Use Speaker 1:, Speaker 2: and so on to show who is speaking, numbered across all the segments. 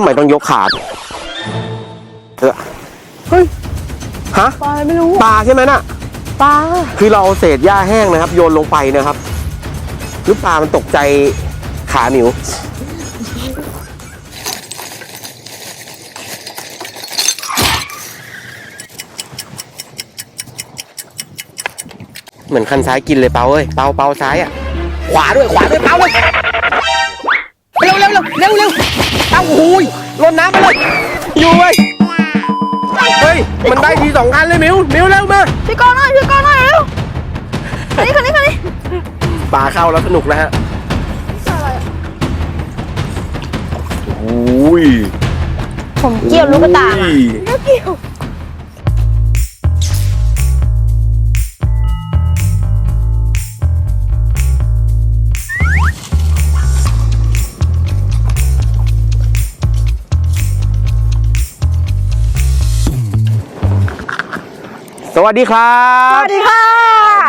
Speaker 1: ำไมต้องยกขาเออเฮ้ยฮะ
Speaker 2: ปลาอะไรไม่รู้
Speaker 1: ปลาใช่ไหมน่ะ
Speaker 2: ปลา
Speaker 1: คือเราเอาเศษหญ้าแห้งนะครับ โยนลงไปนะครับหรือปลามันตกใจขาหมิว เหมือนคันซ้ายกินเลยเปาเอ้ยเปาเปาซ้ายอะ ขวาด้วยขวาด้วยเปาเลยเร็วเร็วเร็วเร็วเร็ว เอ้าหูยลนน้ำไปเลยอยู่เว้ยเฮ้ยมันได้ทีสองคันเลยมิวมิวเร็วมา
Speaker 2: พี่กองหน่อยพี่กองหน่อยเร็วคันนี้คันนี้คันนี้
Speaker 1: ปลาเข้าแล้วสนุกนะฮะอุ้ย
Speaker 2: ผมเกี่ยวลูกกระตา
Speaker 1: อุ้
Speaker 2: มายเกี่ยว
Speaker 1: วัสดีครั
Speaker 2: ส
Speaker 1: บ
Speaker 2: วัสดีค่ะ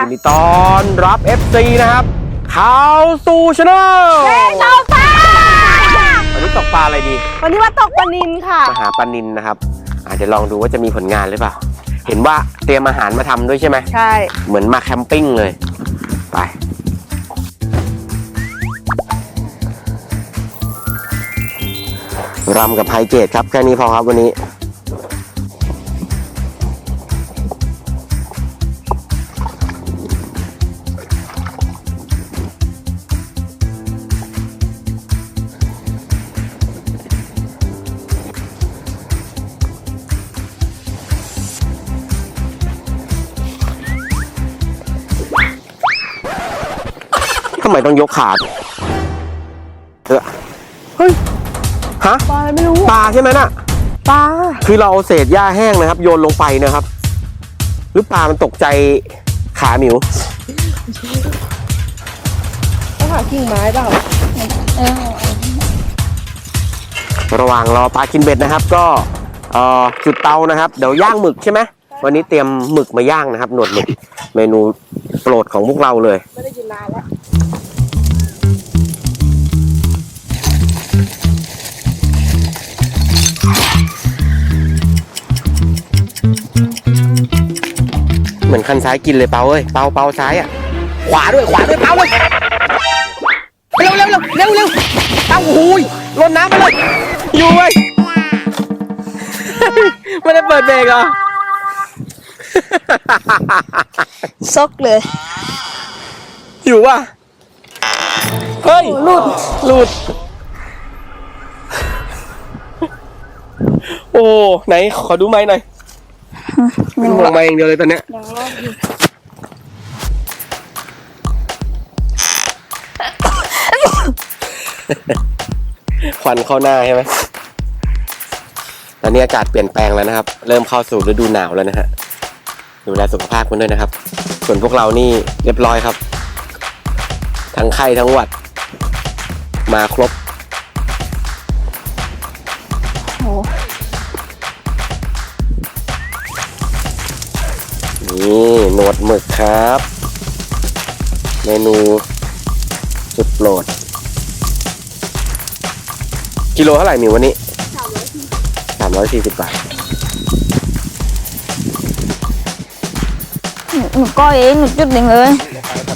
Speaker 1: ยินดีต้อนรับ FC นะครับเข้าสู่ช anel
Speaker 2: เฮ้ยเราปลา
Speaker 1: วันนี้ตกปลาอะไรดี
Speaker 2: วันนี้มาตกปลานินค่ะ
Speaker 1: มาหาปลานินนะครับอาจจะเดี๋ยวลองดูว่าจะมีผลงานหรือเปล่า เห็นว่าเตรียมอาหารมาทำด้วยใช่ไหม
Speaker 2: ใช่
Speaker 1: เหมือนมาแคมปิ้งเลย ไปรำกับไฮเกตครับแค่นี้พอครับวันนี้ำไมต้องยกขาเออเฮ้ยฮะ
Speaker 2: ปลาอะไรไม่รู้
Speaker 1: ปลาใช่ไหมน่ะ
Speaker 2: ปลา
Speaker 1: คือเราเอาเศษหญ้าแห้งนะครับ โยนลงไปนะครับ หรือปลามันตกใจขาหมิว
Speaker 2: ต้องหากิ่งไม้เปล่า
Speaker 1: ระหว่างรอปลากินเบ็ดนะครับ ก็เอ่อจุดเตานะครับ เดี๋ยวย่างหมึกใช่ไหมวันนี้เตรียมหมึกมาย่างนะครับ หนวดหมึกเมนูโปรดของพวกเราเลย
Speaker 2: ไม่ได้กินนานแล้ว
Speaker 1: คันซ้ายกินเลยเปาเอ้ยเปาเปาซ้ายอะ ขวาด้วยขวาด้วยเปาเลยเร็วเร็วเร็วเร็วเร็วเอ้าหูยลนน้ำไปเลยอยู่เว้ยไม่ได้เปิดเบรกเหรอ
Speaker 2: ซกเลย
Speaker 1: อยู่ว่ะเฮ้ยหลุดหลุด โอ้ไหนขอดูไม้หน่อย มันห่วงม้อย่างเดียวเลยตอนเนี้ย
Speaker 2: ยังรอบอยู่
Speaker 1: ควันเข้าหน้าใช่ไหมตอนนี้อากาศเปลี่ยนแปลงแล้วนะครับ เริ่มเข้าสู่ฤดูหนาวแล้วนะฮะ ดูแลสุขภาพกันด้วยนะครับ ส่วนพวกเรานี่เรียบร้อยครับ ทั้งไข้ทั้งหวัด มาครบ
Speaker 2: โอ้
Speaker 1: นี่หนวดหมึกครับ เมนูสุดโปรด กิโลเท่าไหร่มิววันนี้สามร้อยสี่สิบบาท
Speaker 2: หนูก็เองหนูจุดเองเลย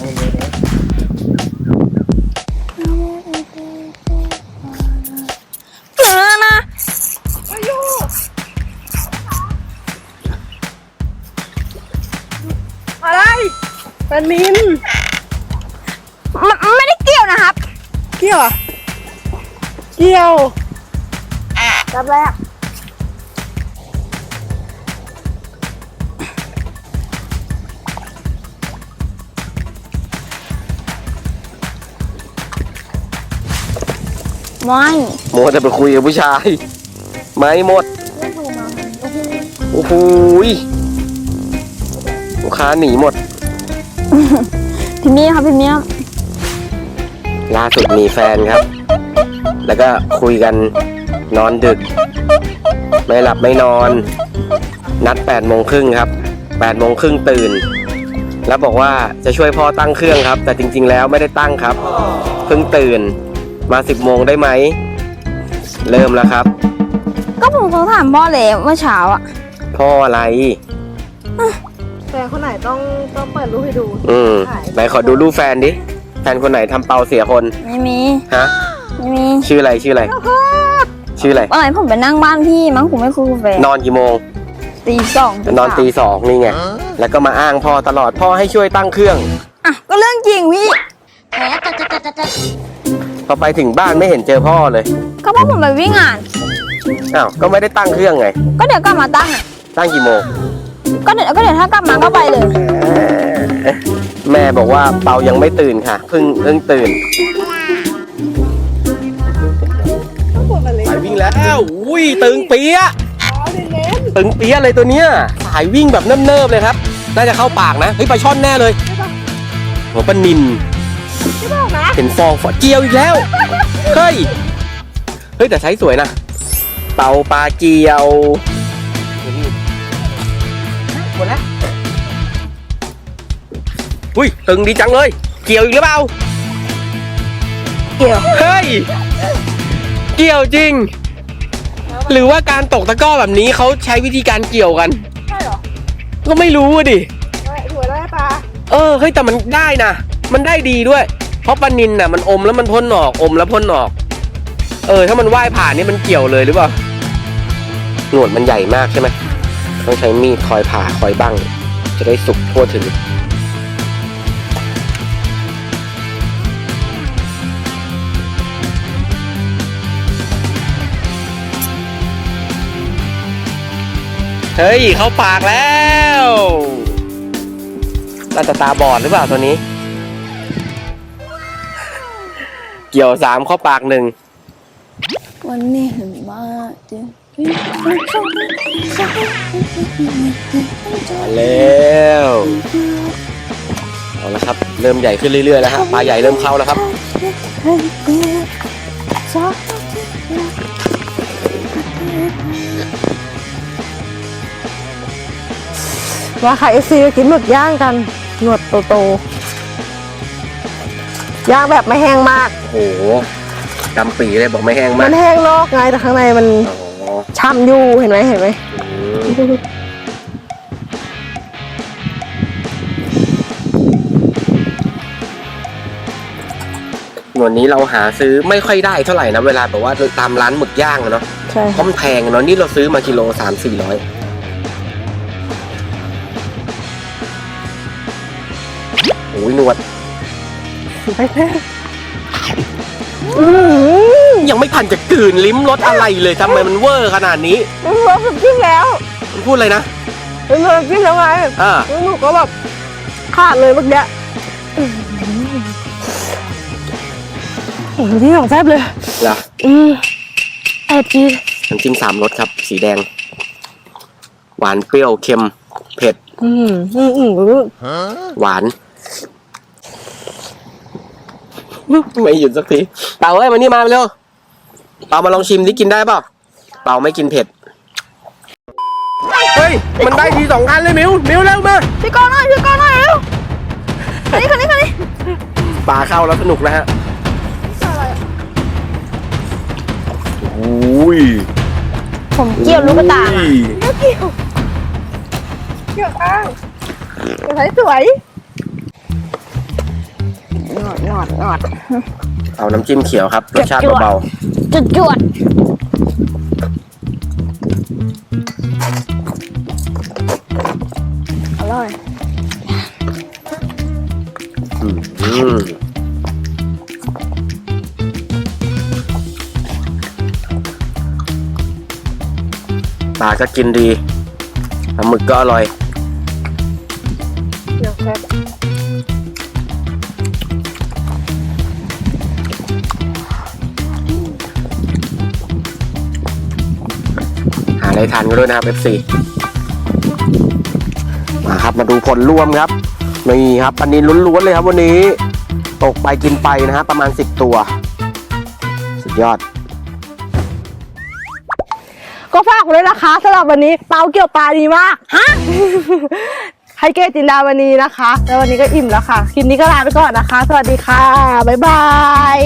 Speaker 2: เอะไรปลานินมันไม่ได้เกี่ยวนะครับ เกี่ยวอะเกี่ยวรับแรกไม่
Speaker 1: โมจะไปคุยกับผู้ชาย ไม่หมด โอ้โหยลูก ค้าหนีหมด
Speaker 2: พี่เมียครับพี่เมีย
Speaker 1: ล่าสุดมีแฟนครับ แล้วก็คุยกันนอนดึก ไม่หลับไม่นอน นัด8ปดโมงครึ่งครับ8ปดโมงครึ่งตื่น แล้วบอกว่าจะช่วยพ่อตั้งเครื่องครับ แต่จริง ๆ แล้วไม่ได้ตั้งครับ เพิ่งตื่นมา10บโมงได้ไหม เริ่มแล้วครับ
Speaker 3: ผมเขาถามพ่อแล้วเมื่อเช้าอะ
Speaker 1: พ่ออะไร
Speaker 2: แฟนคนไหนต้องต้องเปิดรูปให้ดู
Speaker 1: อืมไหนขอดูรูปแฟนดิ แฟนคนไหนทำเปาเสียคน
Speaker 3: ไม่มี
Speaker 1: ฮะ
Speaker 3: ไม่มี
Speaker 1: ชื่ออะไรชื่ออะไร ชื่ออะไร
Speaker 3: เมื่อไหร่ผมไปนั่งบ้านพี่มั้งผมไม่คุยกับแฟน
Speaker 1: นอนกี่โมง
Speaker 3: ตีสอง
Speaker 1: นอนตีสองนี่ไง แล้วก็มาอ้างพ่อตลอด พ่อให้ช่วยตั้งเครื่อง
Speaker 3: อะก็เรื่องจริงพี่
Speaker 1: พอไปถึงบ้านไม่เห็นเจอพ่อเลย
Speaker 3: ก็เพราะผมไปวิ่งงาน
Speaker 1: อ้าว ก็ไม่ได้ตั้งเครื่องไง
Speaker 3: ก็เดี๋ยวกลับมาตั้งอะ
Speaker 1: ตั้งกี่โมง
Speaker 3: ก็เดี๋ยวก็เดี๋ยวถ้ากลับมาก็ไปเลย
Speaker 1: แม่บอกว่าเปายังไม่ตื่นค่ะเพิ่งเพิ่งตื่น
Speaker 2: ต้องปวดมาเลย
Speaker 1: สายวิ่งแล้ว อุ้ยตึงเปียะ
Speaker 2: อ๋อเน้น
Speaker 1: ตึงเปียะเลยตัวเนี้ยสายวิ่งแบบเนิบๆเลยครับ น่าจะเข้าปากนะเฮ้ยปลาช่อนแน่เลยโหปลานิน
Speaker 2: ๆไม่บอกนะ
Speaker 1: เห็นฟองฟอเจียวอีกแล้วเฮ้ยเฮ้ยแต่ใช้สวยนะเป่าปลาเจียว หมดแล้วอุ้ยตึงดีจังเลย เกี่ยวอีกหรือเปล่า
Speaker 3: เกี่ยว
Speaker 1: เฮ้ย เกี่ยวจริง หรือว่าการตกตะกร้อแบบนี้เขาใช้วิธีการเกี่ยวกัน
Speaker 2: ใช่เหรอ
Speaker 1: ก็ไม่รู้อะดิ
Speaker 2: ไม่ถือว่าได้ปลา
Speaker 1: เออเฮ้ยแต่มันได้นะ มันได้ดีด้วย เพราะปลานินน่ะมันอมแล้วมันพ่นออกอมแล้วพ่นออก เออ ถ้ามันว่ายผ่านนี่มันเกี่ยวเลยหรือเปล่าหนวดมันใหญ่มากใช่ไหม ต้องใช้มีดคอยผ่าคอยบั้งจะได้สุกทั่วถึง เฮ้ย เข้าปากแล้วน่าจะตาบอดหรือเปล่าตัวนี้ เกี่ยวสามเข้าปากหนึ่ง
Speaker 3: วันนี้เห็นมากจริง
Speaker 1: มาแล้ว เอาละครับ เริ่มใหญ่ขึ้นเรื่อยๆแล้วฮะปลาใหญ่เริ่มเข้าแล้วครับ
Speaker 2: ว่าค่ะเอซีกินหมึกย่างกันหนวดโตๆย่างแบบไม่แห้งมาก
Speaker 1: โอ้โหดำปีเลยบอกไม่แห้ง
Speaker 2: มั
Speaker 1: มาก
Speaker 2: นแห้งนอกไงแต่ข้างในมัน
Speaker 1: อ๋อ
Speaker 2: ช่ำอยู่เห็นไหมเห็นไหม
Speaker 1: อืมหนวดนี้เราหาซื้อไม่ค่อยได้เท่าไหร่นะเวลาแบบว่าตามร้านหมึกย่างอะเนาะ
Speaker 2: ใช่
Speaker 1: เพราะมันแพงอะเนาะนี่เราซื้อมากิโลสามสี่ร้อยโอ้ยหนวด
Speaker 2: ไปแค่อืม
Speaker 1: ยังไม่ทันจะกลืนลิ้มรสอะไรเลยทำไมมันเวอร์ขนาดนี้
Speaker 2: มันรสแบบจิ้มแล้ว
Speaker 1: มันพูดอะไรนะ
Speaker 2: มันรสจิ้มแล้วไง
Speaker 1: อ่า
Speaker 2: แล้วหนูก็แบบขาดเลยเมื่อกี้โอ้โหที่ของแซ่บเลย
Speaker 1: เหรอ
Speaker 2: อืมแอบจี
Speaker 1: น้ำจิ้มสามรสครับ สีแดง หวานเปรี้ยวเค็ม เผ็ด
Speaker 2: อืมอืมอืมอืม
Speaker 1: หวาน ไม่หยุดสักทีเป่าเอ้ยมานี่มาเร็ว เป่ามาลองชิมดิกินได้เปล่าเป่าไม่กินเผ็ด เฮ้ย มันได้ทีสองอันเลยมิวมิวเร็วมา
Speaker 3: พี่กองหน่อยพี่กองหน่อยเร็วคนนี้คนนี้คนนี้
Speaker 1: ปลาเข้าแล้วสนุกนะฮะอุ้ย
Speaker 3: ผมเกี่ยวลูกกระตา
Speaker 1: อุ้
Speaker 3: มาย
Speaker 2: เกี่ยวเกี่ยวข้างเกี่ยวสวย
Speaker 3: หนอดหนอดหนอด
Speaker 1: เอาน้ำจิ้มเขียวครับรสชาติเบา
Speaker 3: จุดจวดอร่อย
Speaker 1: ปลาก็กินดีปลาหมึกก็อร่อย ไรทานกันด้วยนะครับ FC มาครับมาดูผลรวมครับนี่ครับปันนี้ล้วนๆเลยครับวันนี้ตกไปกินไปนะฮะประมาณ 10 ตัว สุดยอด
Speaker 2: ก็ฝากไว้เลยนะคะสำหรับวันนี้เปาเกี่ยวปลาดีมากฮะให้เกจินดาวันนี้นะคะ แล้ววันนี้ก็อิ่มแล้วค่ะคลิปนี้ก็ลาไปก่อนนะคะ สวัสดีค่ะ บ๊ายบาย